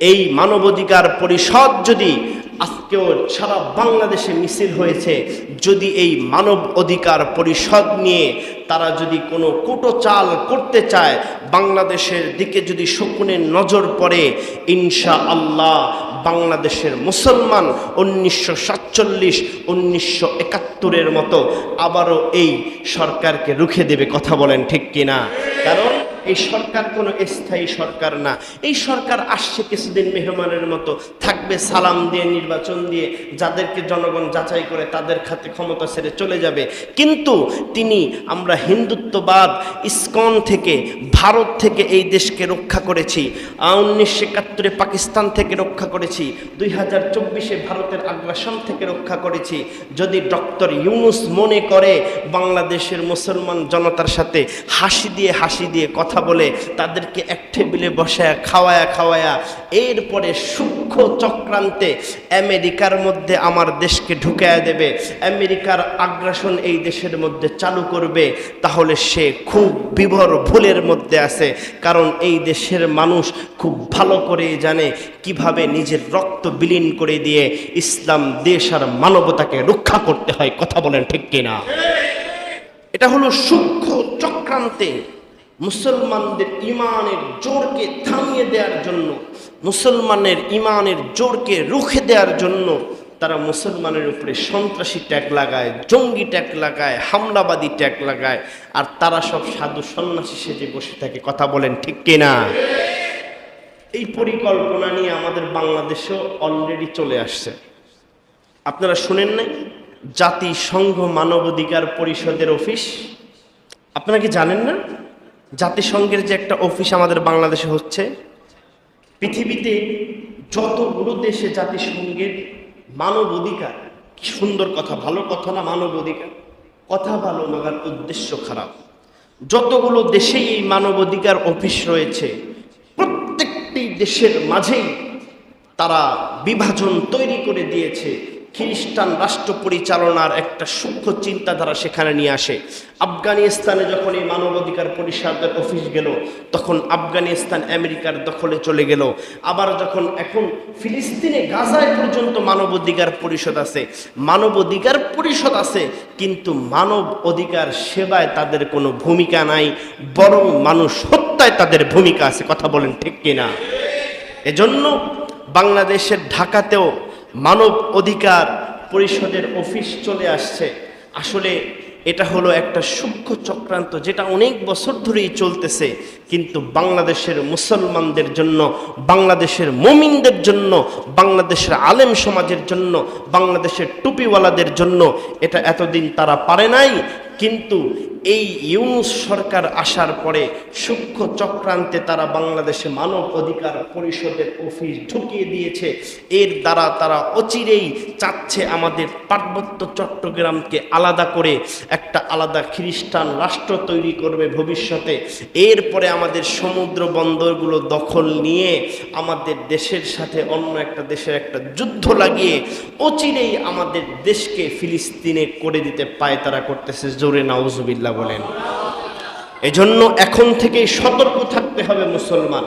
এই মানবাধিকার পরিষদ যদি আজকেও সারা বাংলাদেশে মিছিল হয়েছে, যদি এই মানব অধিকার পরিষদ নিয়ে তারা যদি কোনো কুটো চাল করতে চায়, বাংলাদেশের দিকে যদি শকুনের নজর পড়ে ইনশা আল্লাহ বাংলাদেশের মুসলমান উনিশশো সাতচল্লিশ, উনিশশো একাত্তরের মতো আবারও এই সরকারকে রুখে দেবে, কথা বলেন ঠিক কিনা? কারণ এই সরকার কোনো স্থায়ী সরকার না। এই সরকার আসছে কিছুদিন মেহমানের মতো, থাকবে সালাম দিয়ে, নির্বাচন দিয়ে, যাদেরকে জনগণ যাচাই করে তাদের খাতে ক্ষমতা ছেড়ে চলে যাবে। কিন্তু তিনি, আমরা হিন্দুত্ববাদ, ইস্কন থেকে, ভারত থেকে এই দেশকে রক্ষা করেছি। উনিশশো একাত্তরে পাকিস্তান থেকে রক্ষা করেছি। দুই হাজার চব্বিশে ভারতের আগ্রাসন থেকে রক্ষা করেছি। যদি ডক্টর ইউনুস মনে করে বাংলাদেশের মুসলমান জনতার সাথে হাসি দিয়ে হাসি দিয়ে কথা বলে তাদেরকে এক টেবিলে বসায় খাওয়ায়া খাওয়ায়া এরপরে সূক্ষ্ম চক্রান্তে আমেরিকার মধ্যে আমার দেশকে ঢুকায়া দেবে। আমেরিকার আগ্রাসন এই দেশের মধ্যে চালু করবে। তাহলে সে খুব বিভর ভুলের মধ্যে আছে। কারণ এই দেশের মানুষ খুব ভালো করে জানে কীভাবে নিজের রক্ত বিলীন করে দিয়ে ইসলাম দেশ আর মানবতাকে রক্ষা করতে হয়। কথা বলেন ঠিক কিনা? এটা হলো সূক্ষ্ম চক্রান্তে মুসলমানদের ইমানের জোরকে থামিয়ে দেওয়ার জন্য, মুসলমানের ইমানের জোরকে রুখে দেওয়ার জন্য তারা মুসলমানের উপরে সন্ত্রাসী ট্যাগ লাগায়, জঙ্গি ট্যাগ লাগায়, হামলাবাদী ট্যাগ লাগায়, আর তারা সব সাধু সন্ন্যাসী সেজে বসে থাকে। কথা বলেন ঠিক কিনা? এই পরিকল্পনা নিয়ে আমাদের বাংলাদেশেও অলরেডি চলে আসছে। আপনারা শুনেন নাই? জাতিসংঘ মানবাধিকার পরিষদের অফিস? আপনারা কি জানেন না? জাতিসংঘের যে একটা অফিস আমাদের বাংলাদেশে হচ্ছে, পৃথিবীতে যতগুলো দেশে জাতিসংঘের মানব অধিকার, কি সুন্দর কথা, ভালো কথা না মানব অধিকার? কথা ভালো মাগার উদ্দেশ্য খারাপ। যতগুলো দেশেই এই মানব অধিকার অফিস রয়েছে, প্রত্যেকটি দেশের মাঝেই তারা বিভাজন তৈরি করে দিয়েছে খ্রিস্টান রাষ্ট্র পরিচালনার একটা সূক্ষ্ম চিন্তাধারা সেখানে নিয়ে আসে। আফগানিস্তানে যখন এই মানবাধিকার পরিষদের অফিস গেল, তখন আফগানিস্তান আমেরিকার দখলে চলে গেল। আবার যখন এখন ফিলিস্তিনে গাজায় পর্যন্ত মানবাধিকার পরিষদ আছে, মানবাধিকার পরিষদ আছে, কিন্তু মানব অধিকার সেবায় তাদের কোনো ভূমিকা নাই, বরং মানুষ হত্যায় তাদের ভূমিকা আছে। কথা বলেন ঠিক কিনা? এজন্য বাংলাদেশের ঢাকাতেও মানব অধিকার পরিষদের অফিস চলে আসছে। আসলে এটা হলো একটা সূক্ষ্ম চক্রান্ত, যেটা অনেক বছর ধরেই চলতেছে, কিন্তু বাংলাদেশের মুসলমানদের জন্য, বাংলাদেশের মমিনদের জন্য, বাংলাদেশের আলেম সমাজের জন্য, বাংলাদেশের টুপিওয়ালাদের জন্য এটা এতদিন তারা পারে নাই, কিন্তু এই ইউনুস সরকার আসার পরে সূক্ষ্ম চক্রান্তে তারা বাংলাদেশে মানব অধিকার পরিষদের অফিস ঢুকিয়ে দিয়েছে। এর দ্বারা তারা অচিরেই চাচ্ছে আমাদের পার্বত্য চট্টগ্রামকে আলাদা করে একটা আলাদা খ্রিস্টান রাষ্ট্র তৈরি করবে ভবিষ্যতে। এরপরে আমাদের সমুদ্র বন্দরগুলো দখল নিয়ে আমাদের দেশের সাথে অন্য একটা দেশের একটা যুদ্ধ লাগিয়ে অচিরেই আমাদের দেশকে ফিলিস্তিনে করে দিতে পায় তারা করতেছে। জোরে নাউজুবিল্লাহ। বলেন। এজন্য এখন থেকেই সতর্ক থাকতে হবে মুসলমান।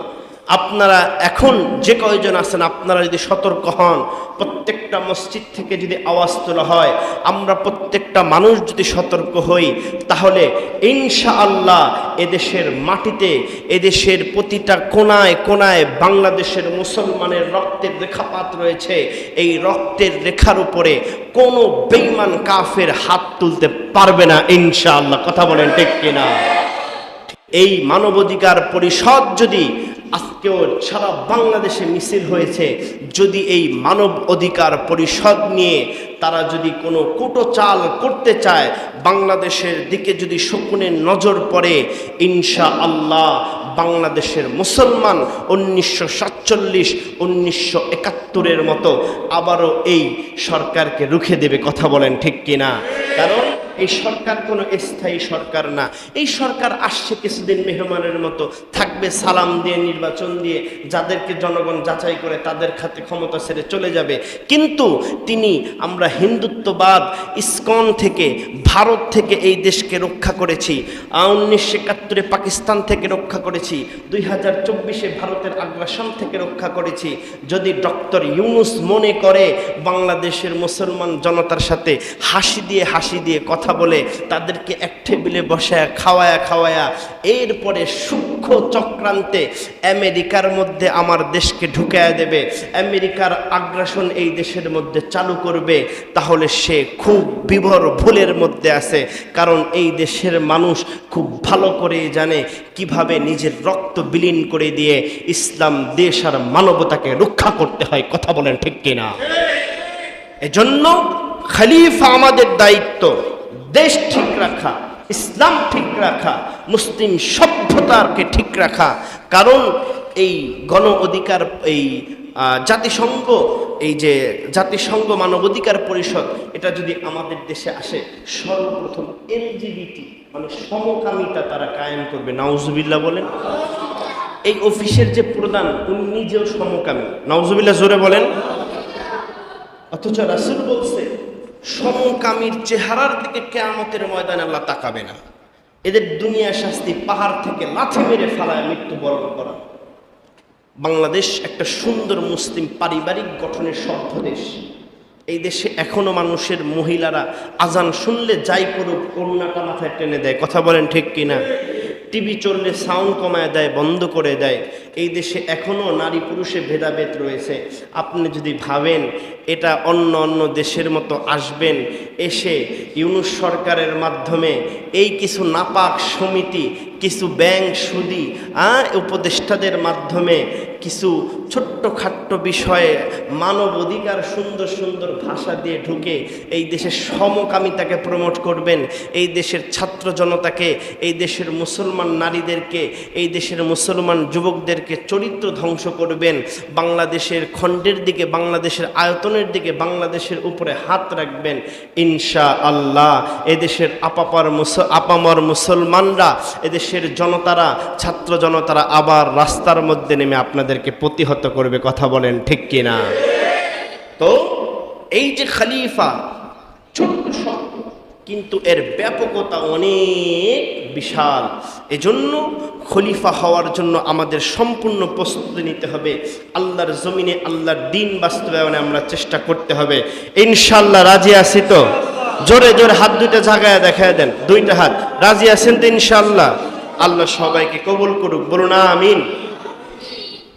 আপনারা এখন যে কয়জন আছেন, আপনারা যদি সতর্ক হন, প্রত্যেকটা মসজিদ থেকে যদি আওয়াজ তোলা হয়, আমরা প্রত্যেকটা মানুষ যদি সতর্ক হই, তাহলে ইনশা আল্লাহ এদেশের মাটিতে, এদেশের প্রতিটা কোনায় কোনায় বাংলাদেশের মুসলমানের রক্তের রেখাপাত রয়েছে। এই রক্তের রেখার উপরে কোনো বেইমান কাফের হাত তুলতে পারবে না ইনশা আল্লাহ কথা বলেন ঠিক কিনা? এই মানবাধিকার পরিষদ যদি আজকেও সারা বাংলাদেশে মিছিল হয়েছে। যদি এই মানব অধিকার পরিষদ নিয়ে তারা যদি কোনো কুটো চাল করতে চায়, বাংলাদেশের দিকে যদি শকুনের নজর পড়ে ইনশা আল্লাহ বাংলাদেশের মুসলমান উনিশশো সাতচল্লিশ, উনিশশো একাত্তরের মতো আবারও এই সরকারকে রুখে দেবে, কথা বলেন ঠিক কিনা? কারণ এই সরকার কোনো স্থায়ী সরকার না। এই সরকার আসছে কিছুদিন মেহমানের মতো, থাকবে সালাম দিয়ে, নির্বাচন দিয়ে, যাদেরকে জনগণ যাচাই করে তাদের খাতে ক্ষমতা ছেড়ে চলে যাবে। কিন্তু তিনি আমরা হিন্দুত্ববাদ, ইসকন থেকে, ভারত থেকে এই দেশকে রক্ষা করেছি, উনিশশো একাত্তরে পাকিস্তান থেকে রক্ষা করেছি, দুই হাজার চব্বিশে ভারতের আগ্রাসন থেকে রক্ষা করেছি। যদি ডক্টর ইউনুস মনে করে বাংলাদেশের মুসলমান জনতার সাথে হাসি দিয়ে হাসি দিয়ে কথা বলে তাদেরকে এক টেবিলে বসায় খাওয়ায়া খাওয়ায়া এরপরে সূক্ষ্ম চক্রান্তে আমেরিকার মধ্যে আমার দেশকে ঢুকায়া দেবে। আমেরিকার আগ্রাসন এই দেশের মধ্যে চালু করবে। তাহলে সে খুব বিভর ভুলের মধ্যে আছে। কারণ এই দেশের মানুষ খুব ভালো করে জানে কীভাবে নিজের রক্ত বিলীন করে দিয়ে ইসলাম দেশ আর মানবতাকে রক্ষা করতে হয়। কথা বলেন ঠিক কিনা? এজন্য খালিফা আমাদের দায়িত্ব। দেশ ঠিক রাখা, ইসলাম ঠিক রাখা, মুসলিম সভ্যতাকে ঠিক রাখা, কারণ এই গণ অধিকার, এই জাতিসংঘ, এই যে জাতিসংঘ মানবাধিকার পরিষদ, এটা যদি আমাদের দেশে আসে, সর্বপ্রথম এলজিবিটি মানে সমকামিতা তারা কায়েম করবে। নাউজুবিল্লাহ বলেন। এই অফিসের যে প্রধান, উনি নিজেও সমকামী। নাউজুবিল্লাহ জোরে বলেন। অথচ রাসুল বলছে সমকামীর চেহারার দিকে কেয়ামতের ময়দানে আল্লাহ তাকাবে না। এদের দুনিয়া শাস্তি পাহাড় থেকে লাথি মেরে ফেলায় মৃত্যুবরণ করা। বাংলাদেশ একটা সুন্দর মুসলিম পারিবারিক গঠনের সভ্য দেশ। এই দেশে এখনও মানুষের মহিলারা আজান শুনলে যাই করুক কন্যাটা মাথায় টেনে দেয়। কথা বলেন ঠিক কিনা? টিভি চললে সাউন্ড কমায় দেয়, বন্ধ করে দেয়। এই দেশে এখনও নারী পুরুষে ভেদাভেদ রয়েছে। আপনি যদি ভাবেন এটা অন্য অন্য দেশের মতো আসবেন, এসে ইউনুস সরকারের মাধ্যমে এই কিছু নাপাক সমিতি, কিছু ব্যাংক সুদি উপদেষ্টাদের মাধ্যমে কিছু ছোট্ট খাট্ট বিষয়ে মানব অধিকার সুন্দর সুন্দর ভাষা দিয়ে ঢুকে এই দেশের সমকামিতাকে প্রমোট করবেন, এই দেশের ছাত্র জনতাকে, এই দেশের মুসলমান নারীদেরকে, এই দেশের মুসলমান যুবকদেরকে চরিত্র ধ্বংস করবেন। বাংলাদেশের খণ্ডের দিকে, বাংলাদেশের আয়তনের দিকে, বাংলাদেশের উপরে হাত রাখবেন। ইনশা আল্লাহ এদেশের আপাপার মুস, আপামর মুসলমানরা, এদেশের জনতারা, ছাত্র জনতারা আবার রাস্তার মধ্যে নেমে আপনাদেরকে প্রতিহত করবে, কথা বলেন ঠিক কিনা? তো এই যে খলিফা, ছোট্ট কিন্তু এর ব্যাপকতা অনেক বিশাল। এজন্য খলিফা হওয়ার জন্য আমাদের সম্পূর্ণ প্রস্তুতি নিতে হবে। আল্লাহর জমিনে আল্লাহর দিন বাস্তবায়নে আমরা চেষ্টা করতে হবে। ইনশাল্লাহ রাজি আছি তো? জোরে জোরে হাত দুইটা জায়গায় দেখায় দেন, দুইটা হাত। রাজি আছেন তো ইনশাল্লাহ আল্লাহ সবাইকে কবুল করুক, বলুন আমিন।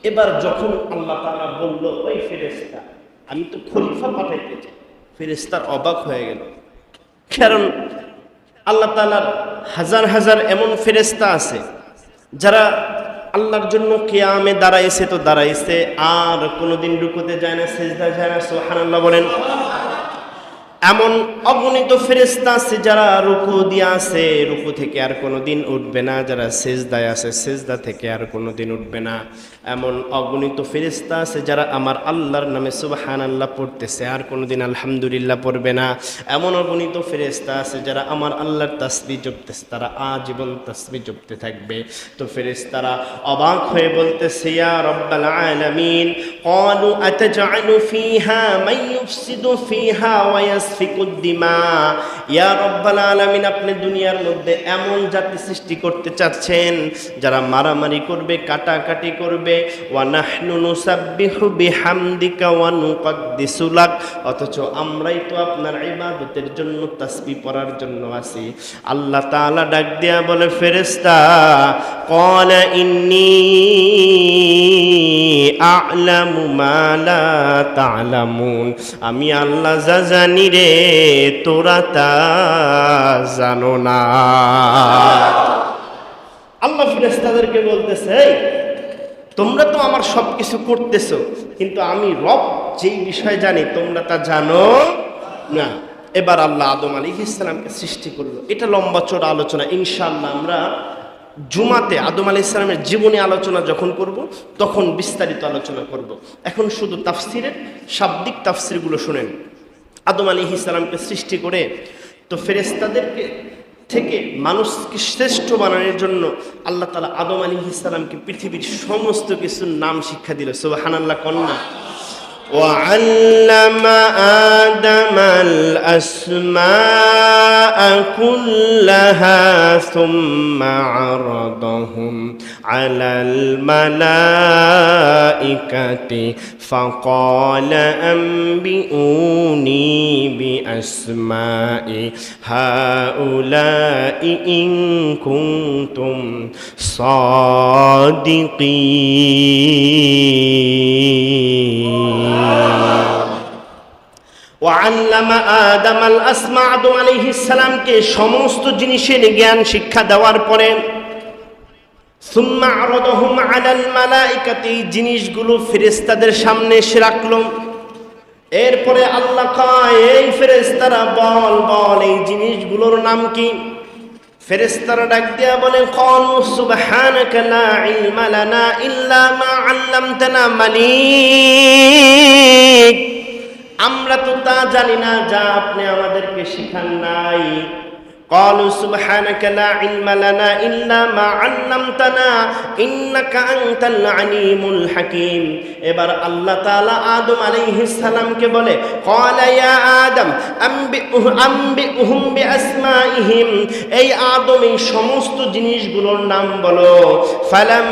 এবার যখন আল্লাহ তারা বলল, ওই ফেরেস্তা আমি তো খলিফা পাঠাইতে চাই ফেরেস্তার অবাক হয়ে গেল। কারণ আল্লাহ তালার হাজার হাজার এমন ফেরেস্তা আছে, যারা আল্লাহর জন্য কেয়ামে দাঁড়াইছে তো দাঁড়াইছে, আর কোনোদিন রুকুতে যায় না সেজদা যায় না সোহান আল্লাহ বলেন। এমন অগণিত ফেরেস্তা আছে যারা রুকু দিয়ে আছে, রুকু থেকে আর কোনো দিন উঠবে না। যারা সেজদায় আছে, সেজদা থেকে আর কোনো দিন উঠবে না। এমন অগণিত ফেরিস্তা আছে যারা আমার আল্লাহর নামে সুবাহান আল্লাহ পড়তেছে, আর কোনো দিন আলহামদুলিল্লাহ পড়বে না। এমন অগণিত ফেরিস্তা আছে যারা আমার আল্লাহর তাসবি জপতেছে, তারা আজীবন তাসবি জপতে থাকবে। তো ফেরেস্তারা অবাক হয়ে বলতেছে, ইয়া রব্বাল আলামিন, ক্বালু আতাজআলু ফিহা, মান ফিহা ওয়া আলামিন, আপনি দুনিয়ার মধ্যে এমন জাতি সৃষ্টি করতে চাচ্ছেন, যারা মারামারি করবে, কাটাকাটি করবে। অথচ আমরাই তো আপনার ইবাদতের জন্য তাসবি পড়ার জন্য আসি আল্লাহ তাআলা ডাক দিয়া বলে, ফেরেশতা, ক্বালা ইন্নি আ'লামু মা লা তা'লামুন। আমি আল্লাহ যা জানি রে তোরা তা জানো না। আল্লাহ ফেরেশতাদেরকে বলতেছে তোমরা তো আমার সব কিছু করতেছো, কিন্তু আমি রব যেই বিষয় জানি, তোমরা তা জানো না। এবার আল্লাহ আদম আলী ইসলামকে সৃষ্টি করল। এটা লম্বা চোরা আলোচনা। ইনশাআল্লাহ আমরা জুমাতে আদম আলী ইসলামের জীবনী আলোচনা যখন করব, তখন বিস্তারিত আলোচনা করব। এখন শুধু তাফসিরের শাব্দিক তাফসিরগুলো শুনেন। আদম আলী ইসলামকে সৃষ্টি করে, তো ফেরেস্তাদেরকে থেকে মানুষকে শ্রেষ্ঠ বানানোর জন্য আল্লাহ তালা আদম আলী ইসলামকে পৃথিবীর সমস্ত কিছুর নাম শিক্ষা দিল। সোবাহান কন্যা। وعلم آدم الأسماء كلها ثم عرضهم على الملائكة فقال أنبئوني بأسماء هؤلاء إن كنتم صادقين. ওয়াল্লামা আদম আল আসমা আদম আলাইহিস সালামকে সমস্ত জিনিসের জ্ঞান শিক্ষা দেওয়ার পরে সুম্মা আরদহুম আলাল মালাইকাতি, এই জিনিসগুলো ফেরেশতাদের সামনে এসে রাখল। এরপরে আল্লাহ এই ফেরেস্তারা বল বল, এই জিনিসগুলোর নাম কি? ফেরেশতারা ডাক দিয়া বলে কলু সুবহানাকা লা ইলমা লানা ইল্লা মা আল্লামতানা মালিক। আমরা তো তা জানি না, যা আপনি আমাদেরকে শিখান নাই। قالوا سبحانك لا علم لنا إلا ما علمتنا إنك أنت العليم الحكيم এবার আল্লাহ তাআলা আদম আলাইহিস সালামকে বলে قال يا آدم أنبئهم بأسمائهم এই আদম এই সমস্ত জিনিসগুলোর নাম বলো ফালাম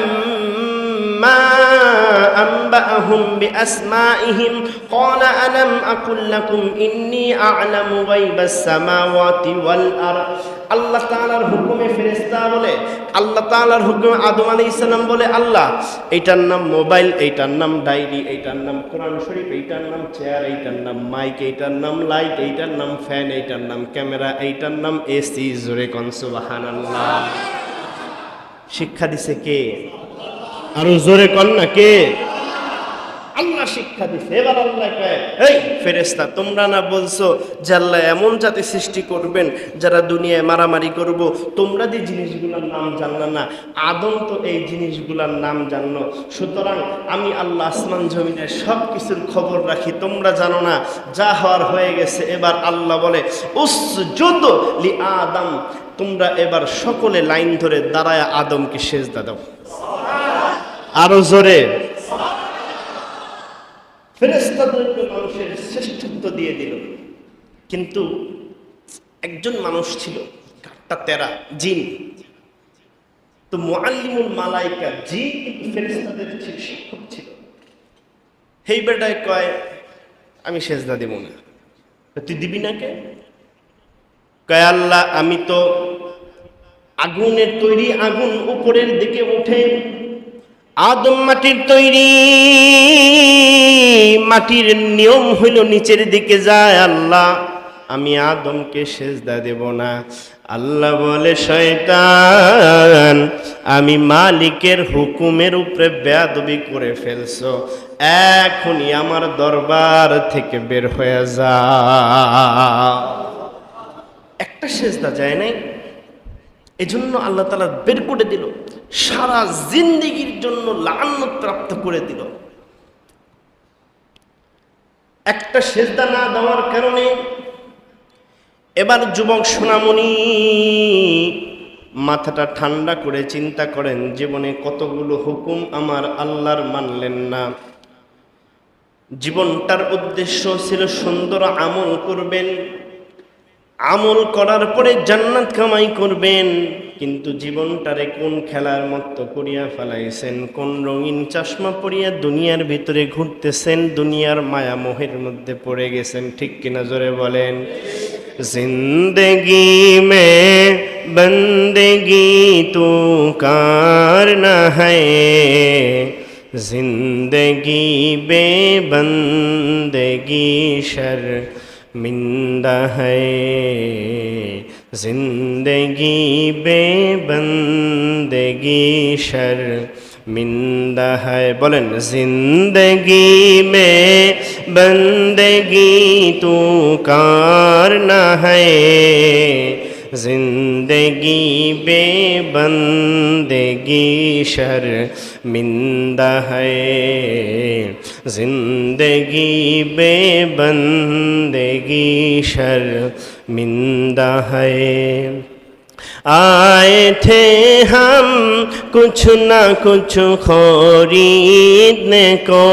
ما أنبأهم بأسمائهم قال ألم أقل لكم إني أعلم غيب السماوات والأرض আল্লাহ তাআলার হুকুমে ফেরেশতা বলে আল্লাহ তাআলার হুকুমে আদম আলাইহিস সালাম বলে আল্লাহ এইটার নাম মোবাইল এইটার নাম ডায়েরি এইটার নাম কোরআন শরীফ এইটার নাম চেয়ার এইটার নাম মাইক এইটার নাম লাইট এইটার নাম ফ্যান এইটার নাম ক্যামেরা এইটার নাম এসি জোরে কন সুবহানাল্লাহ শিক্ষা দিছে কে আরও জোরে কন না কে? আল্লাহ শিক্ষা দিছে এবার আল্লাহ কয় এই ফেরেস্তা তোমরা না বলছো যে আল্লাহ এমন জাতি সৃষ্টি করবেন যারা দুনিয়ায় মারামারি করব? তোমরা যে জিনিসগুলোর নাম জানলা না আদম তো এই জিনিসগুলোর নাম জানলো। সুতরাং আমি আল্লাহ আসমান জমিনের সব কিছুর খবর রাখি তোমরা জানো না যা হওয়ার হয়ে গেছে। এবার আল্লাহ বলে উস যত লি আদম তোমরা এবার সকলে লাইন ধরে দাঁড়ায় আদমকে সেজদা দাও। আরও জোরে। ফেরেস্তাদেরকে মানুষের শ্রেষ্ঠত্ব দিয়ে দিল। কিন্তু একজন মানুষ ছিল কাঠটা তেরা, জিন। তো মোয়াল্লিমুল মালাইকা জি কিন্তু ফেরেস্তাদের শিক্ষক ছিল। হেই বেটায় কয়, আমি সেজদা দেব না। তুই দিবি না কে? কয়, আল্লাহ, আমি তো আগুনের তৈরি আগুন উপরের দিকে উঠে আদম মাটির তৈরি, মাটির নিয়ম হইল নিচের দিকে যায় আল্লাহ। আমি আদমকে সেজদা দেব না। আল্লাহ বলে, শয়তান, আমি মালিকের হুকুমের উপরে বেয়াদবি করে ফেলছ। এখনই আমার দরবার থেকে বের হয়ে যা একটা সেজদা যায় নাই। এজন্য আল্লাহ তালা বের করে দিল। সারা জিন্দিগির জন্য লানত প্রাপ্ত করে দিল। একটা সেজদা না দেওয়ার কারণে এবার যুবক সোনামণি মাথাটা ঠান্ডা করে চিন্তা করেন, জীবনে কতগুলো হুকুম আমার আল্লাহর মানলেন না। জীবনটার উদ্দেশ্য ছিল সুন্দর আমল করবেন। আমল করার পরে জান্নাত কামাই করবেন। কিন্তু জীবনটারে কোন খেলার মতো করিয়া ফেলাইছেন? কোন রঙিন চশমা পরিয়া দুনিয়ার ভিতরে ঘুরতেছেন? দুনিয়ার মায়া মোহের মধ্যে পড়ে গেছেন, ঠিক কিনা জোরে বলেন? জিন্দগি মে বন্দগি তু কার না জিন্দগি বে বন্দগি زندگی بے بندگی شرمندہ ہے بولن زندگی میں بندگی تو کارنا ہے زندگی بے بندگی شرمندہ ہے زندگی بے بندگی شر शर्मिंदा है आए थे हम कुछ ना कुछ खरीदने को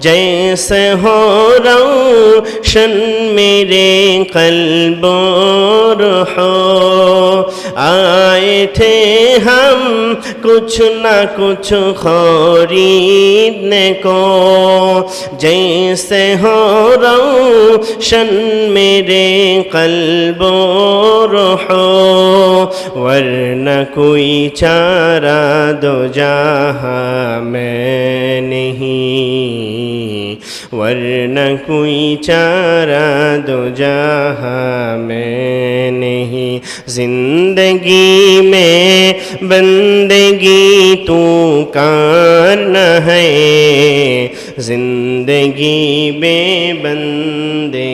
जैसे हो रोशन मेरे कल्बोर हो आए थे हम कुछ ना कुछ खरीदने को जैसे हो रोशन मेरे कल्बोर हो वरना कोई चारा दो जहाँ मैं नहीं। वरना कोई चारा दो जहाँ मैं नहीं। ज़िंदगी में बंदगी तू कान है। ज़िंदगी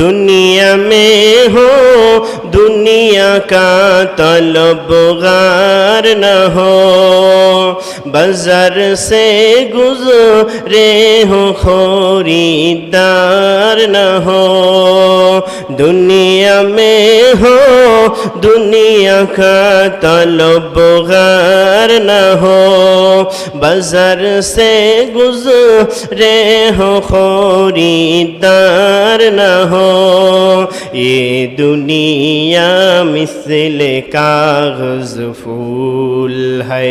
दुनिया में हो दुनिया का तलबगार न हो बाजार से गुजरे हो खरीदार न हो दुनिया में हो दुनिया का तलबगार न हो बाजार से गुजरे हो खरीदार न हो। ये दुनिया मिसल कागज़ फूल है।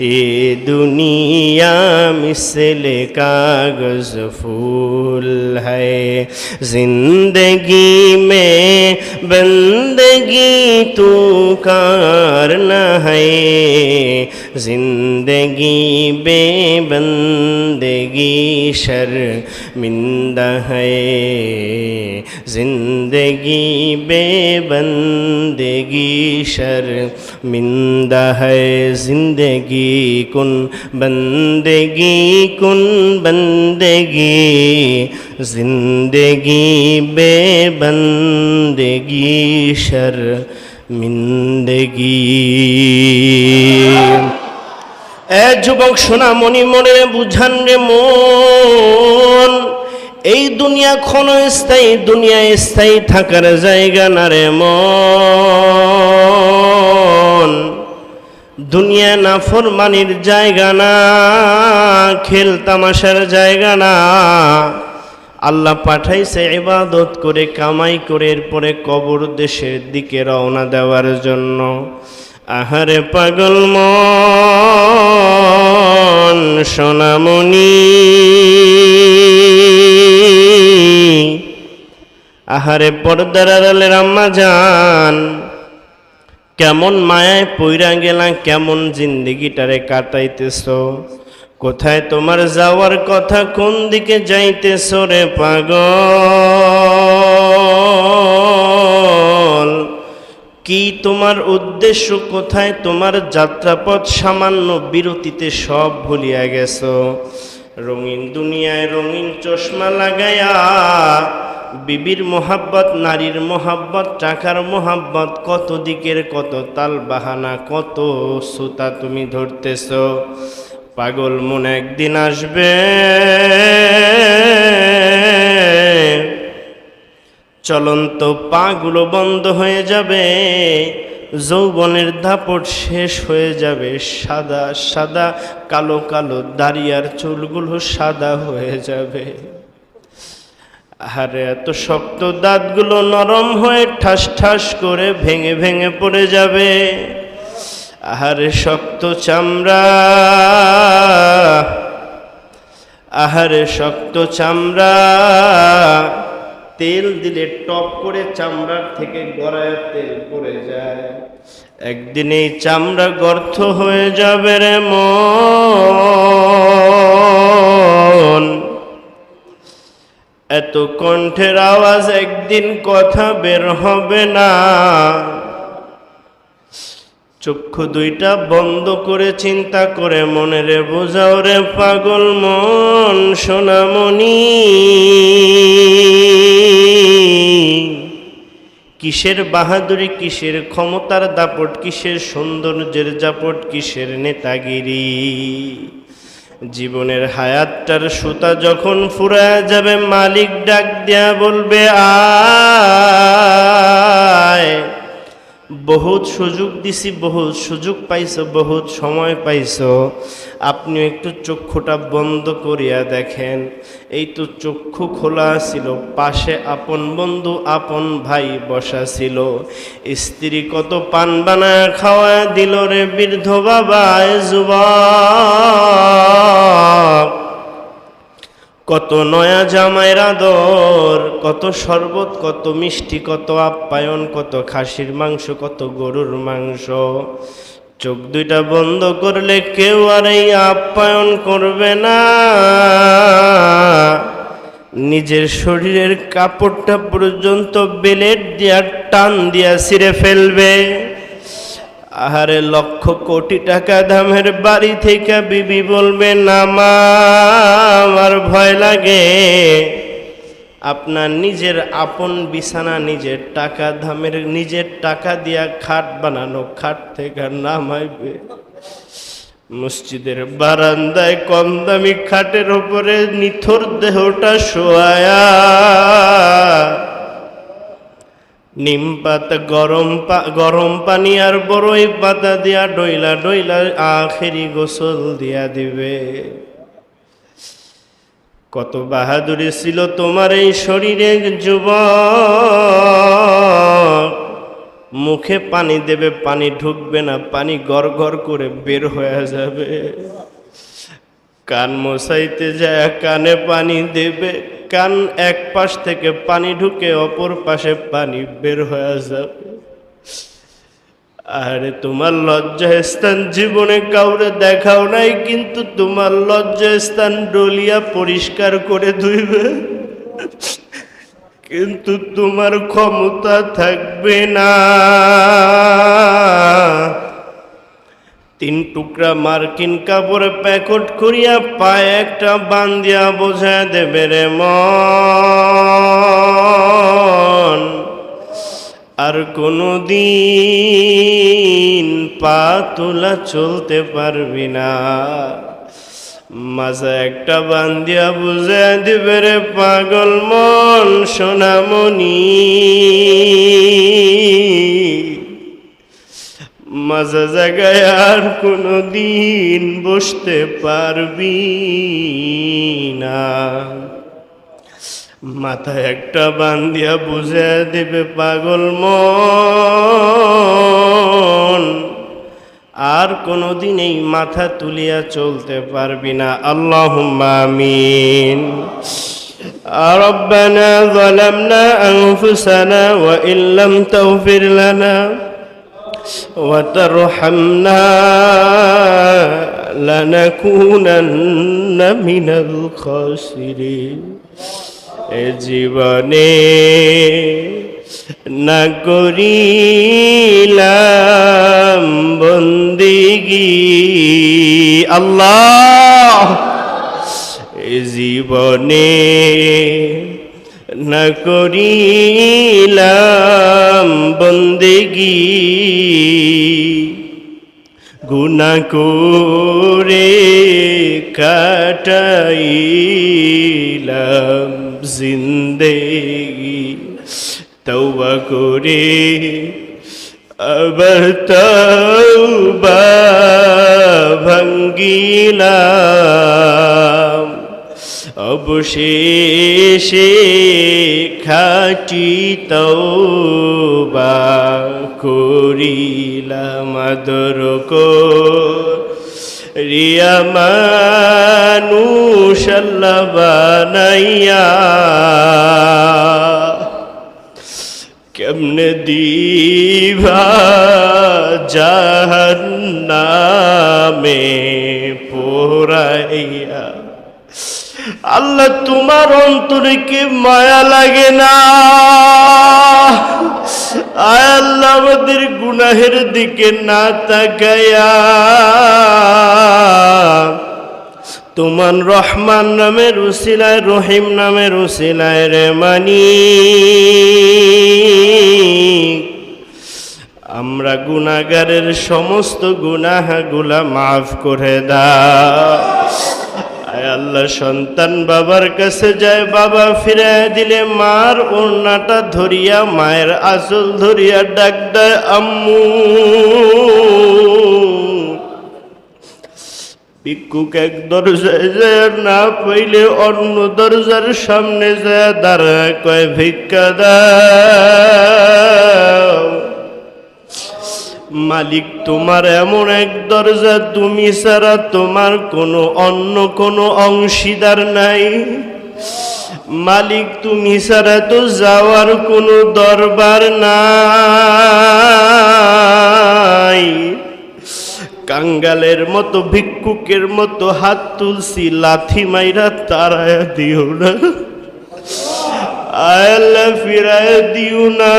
ये दुनिया मिसल कागज़ फूल है। ज़िंदगी में बंदगी तू कारन है। ज़िंदगी बेबंदगी शर्मिंदा है। ज़िंदगी बेबंदगी शर्मिंदा है। ज़िंदगी कुन बंदगी कुन बंदगी। ज़िंदगी बेबंदगी शर्मिंदगी। এ যুবক সোনা, মনি মনে বুঝান রে মন, এই দুনিয়া ক্ষণস্থায়ী দুনিয়া স্থায়ী থাকার জায়গা না রে মন। দুনিয়া না ফরমানির জায়গা না, খেল তামাশার জায়গা না। আল্লাহ পাঠাইছে ইবাদত করে, কামাই করে, এরপরে কবর দেশের দিকে রওনা দেওয়ার জন্য। আহারে পাগল মন, সোনামণি। আহারে পর্দার আড়ালের আম্মা যান কেমন মায়ায় পইরা গেলা কেমন জিন্দিগিটারে কাটাইতেছ। কোথায় তোমার যাওয়ার কথা, কোন দিকে যাইতেছ রে পাগল? কি তোমার উদ্দেশ্য? কোথায় তোমার যাত্রাপথ? সামান্য বিরতিতে সব ভুলিয়া গেছ। রঙিন দুনিয়ায় রঙিন চশমা লাগায়া, বিবির মোহাব্বত, নারীর মোহাব্বত, টাকার মোহাব্বত, কত দিকের কত তাল বাহানা কত সুতা তুমি ধরতেছ। পাগল মন একদিন আসবে চলন্ত পাগুলো বন্ধ হয়ে যাবে, যৌবনের দাপট শেষ হয়ে যাবে, সাদা সাদা, কালো কালো দাঁড়িয়ার চুলগুলো সাদা হয়ে যাবে। আরে এত শক্ত দাঁতগুলো নরম হয়ে ঠাস ঠাস করে ভেঙে ভেঙে পড়ে যাবে। আহারে, শক্ত চামড়া। আহারে, শক্ত চামড়া। তেল দিলে টপ করে চামড়ার থেকে গড়ায় তেল পড়ে যায়। একদিন এই চামড়া গর্ত হয়ে যাবে রে মন। এত কণ্ঠের আওয়াজ একদিন কথা বের হবে না। চক্ষু দুইটা বন্ধ করে চিন্তা করে মনে রে বোঝাও রে পাগল মন, সোনামণি। কিসের বাহাদুরি, কিসের ক্ষমতার দাপট, কিসের সৌন্দর্যের জাপট, কিসের নেতাগিরি? জীবনের হায়াতটার সুতা যখন ফুরায় যাবে, মালিক ডাক দেয়া বলবে, আয়। বহুত সুযোগ দিছি, বহুত সুযোগ পাইছ, বহুত সময় পাইছ। আপনি একটু চক্ষুটা বন্ধ করিয়া দেখেন। এই তো চক্ষু খোলা ছিল, পাশে আপন বন্ধু, আপন ভাই বসা ছিল। স্ত্রী কত পান বানায় খাওয়া দিল রে বৃদ্ধ বাবা যুবক। কত নয়া জামাইয়ের আদর, কত শরবত, কত মিষ্টি, কত আপ্যায়ন, কত খাসির মাংস, কত গরুর মাংস। চোখ দুইটা বন্ধ করলে কেউ আর এই আপ্যায়ন করবে না। নিজের শরীরের কাপড়টা পর্যন্ত বেলেট দিয়া টান দিয়া ছিঁড়ে ফেলবে। আহারে লক্ষ কোটি টাকা দামের বাড়ি থেকে বিবি বলবে নামা আমার ভয় লাগে। আপনার নিজের আপন বিছানা, নিজের টাকা দামের, নিজের টাকা দিয়া খাট বানানো, খাট থেকে নামাইবে। মসজিদের বারান্দায় কম দামি খাটের ওপরে নিথর দেহটা শোয়ায়া নিম পাতা, গরম গরম পানি আর বড়ই পাতা দিয়া ডইলা ডইলা আখেরি গোসল দিয়া দিবে। কত বাহাদুরি ছিল তোমার এই শরীরে যুব মুখে পানি দেবে, পানি ঢুকবে না, পানি গড় গড় করে বের হয়ে যাবে। কান মশাইতে যায়, কানে পানি দেবে। কান এক পাশ থেকে পানি ঢুকে অপর পাশে পানি বের হয়ে যাবে। আরে তোমার লজ্জা স্থান জীবনে কাউরে দেখাও নাই, কিন্তু তোমার লজ্জা স্থান ডলিয়া পরিষ্কার করে ধুইবে। কিন্তু তোমার ক্ষমতা থাকবে না। তিন টুকরা মার্কিন কাপড়ে প্যাকট করিয়া পায়ে একটা বান্দিয়া বোঝা দেবে রে মন। আর কোনো দিন পা তোলা চলতে পারবি না। মাঝে একটা বান্দিয়া বুঝে দিবে রে পাগল মন, সোনামণি। মাজা জায়গায় আর কোনো দিন বসতে পারবি না মাথায় একটা বান্দিয়া বুঝে দেবে পাগল মন আর কোনো দিন এই মাথা তুলিয়া চলতে পারবি না আল্লাহ আমিন ربنا ظلمنا أنفسنا وإن لم تغفر لنا وترحمنا لنكونن من الخاسرين এ জীবনে না করিলাম বন্দিগি আল্লাহ এ জীবনে না করিলাম বন্দেগি। গুনা করে কাটাইলাম জিন্দেগি। তৌবা করে আবার তৌবা ভাঙ্গিলাম। অবশেষে খাটি তৌবা করিলাম আদর রিয়া মানুষ আল্লাহ বানাইয়া কেমনে দিভা জাহান্নামে পোরাইয়া আল্লাহ, তোমার অন্তরে কি মায়া লাগে না? আয় আল্লাহ, আমাদের গুনাহের দিকে না তাকায়া। তোমার রহমান নামের উসিলায়, রহিম নামের উসিলায় রে মানি। আমরা গুনাগারের সমস্ত গুনাহাগুলা মাফ করে দাও। আল্লাহ সন্তান বাবার কাছে যায়, বাবা ফিরে দিলে মার ওড়নাটা ধরিয়া, মায়ের আসল ধরিয়া ডাক দেয়, আম্মু। ভিক্ষুক এক দরজায় যায়, না পাইলে অন্য দরজার সামনে যায়, দাঁড়ায় কয়, ভিক্ষা দাও। মালিক, তোমার এমন এক দরজা তুমি ছাড়া তোমার কোনো অন্য কোনো অংশীদার নাই। মালিক, তুমি ছাড়া তো যাওয়ার কোনো দরবার নাই। কাঙ্গালের মতো, ভিক্ষুকের মতো হাত তুলসি লাথি মাইরা তারায় দিও না। আল্লাহ ফিরায় দিও না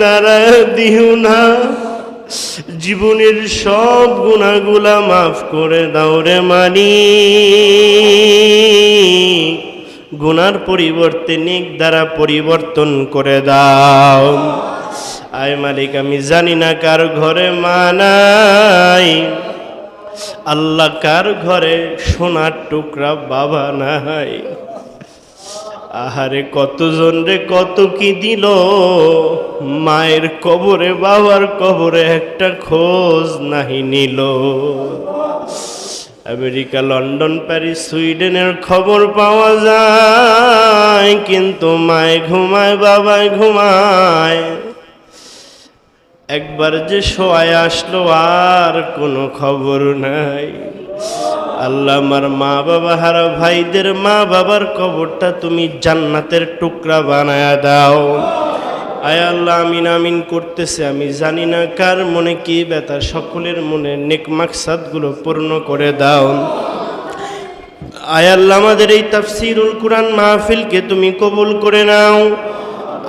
তারায় দিও না জীবনের সব গুণাগুলা মাফ করে দাও রে মানি গুনার পরিবর্তে নিক দ্বারা পরিবর্তন করে দাও। আয় মালিক, আমি জানি না কার ঘরে মানাই আল্লাহ কার ঘরে সোনার টুকরা বাবা নাই। আহারে কতজন রে, কত কি দিল? মায়ের কবরে, বাবার কবরে একটা খোঁজ নাহি নিল। আমেরিকা, লন্ডন, প্যারিস, সুইডেনের খবর পাওয়া যায়, কিন্তু মায় ঘুমায় বাবায় ঘুমায়। একবার যে শোয়ায় আসলো আর কোনো খবর নাই। আল্লাহ আমার মা বাবা হারা ভাইদের মা বাবার কবরটা তুমি জান্নাতের টুকরা বানায়া দাও। আয় আল্লাহ, আমিন আমিন করতেছে। আমি জানি না কার মনে কি ব্যথা, সকলের মনে নেক মাকসাদগুলো পূর্ণ করে দাও। আয় আল্লাহ, আমাদের এই তাফসিরুল কোরআন মাহফিলকে তুমি কবুল করে নাও।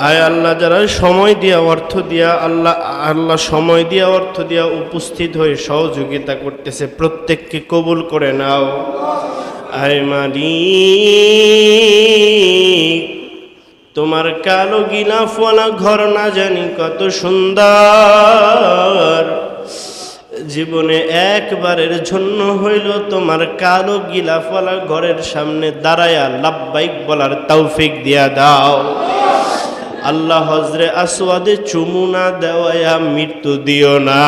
আয় আল্লাহ, যারা সময় দিয়া, অর্থ দিয়া, আল্লাহ আল্লাহ সময় দিয়া, অর্থ দিয়া উপস্থিত হয়ে সহযোগিতা করতেছে, প্রত্যেককে কবুল করে নাও। আয় মালিক, তোমার কালো গিলাফওয়ালা ঘর না জানি কত সুন্দর। জীবনে একবারের জন্য হইল তোমার কালো গিলাফওয়ালা ঘরের সামনে দাঁড়ায়া লাভবাইক বলার তৌফিক দিয়া দাও। আল্লাহ হজরে আসওয়াদে চুমু না দেওয়ায়া মৃত্যু দিও না।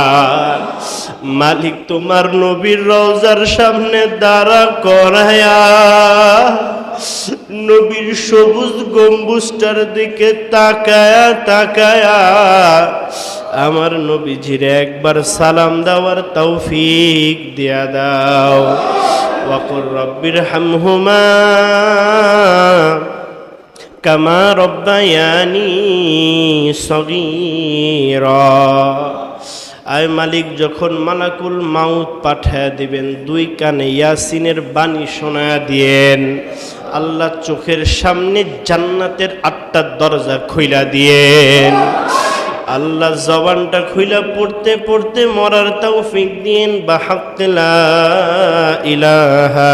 মালিক তোমার নবীর রওজার সামনে দাঁড়া করায়া, নবীর সবুজ গম্বুজটার দিকে তাকায়া তাকায়া আমার নবীজির একবার সালাম দেওয়ার তৌফিক দিয়া দাও। ওয়াকুর রব্বির হামহুমা কামা রব্বায়ানি সগীরা। আয় মালিক, যখন মালাকুল মাউত পাঠায় দিবেন, দুই কানে ইয়াসিনের বাণী শোনায়া দিয়েন। আল্লাহ চোখের সামনে জান্নাতের আটটা দরজা খুইলা দিয়েন। আল্লাহ জবানটা খুইলা পড়তে পড়তে মরার তৌফিক দিয়েন। বা হাক্কেলা ইলাহা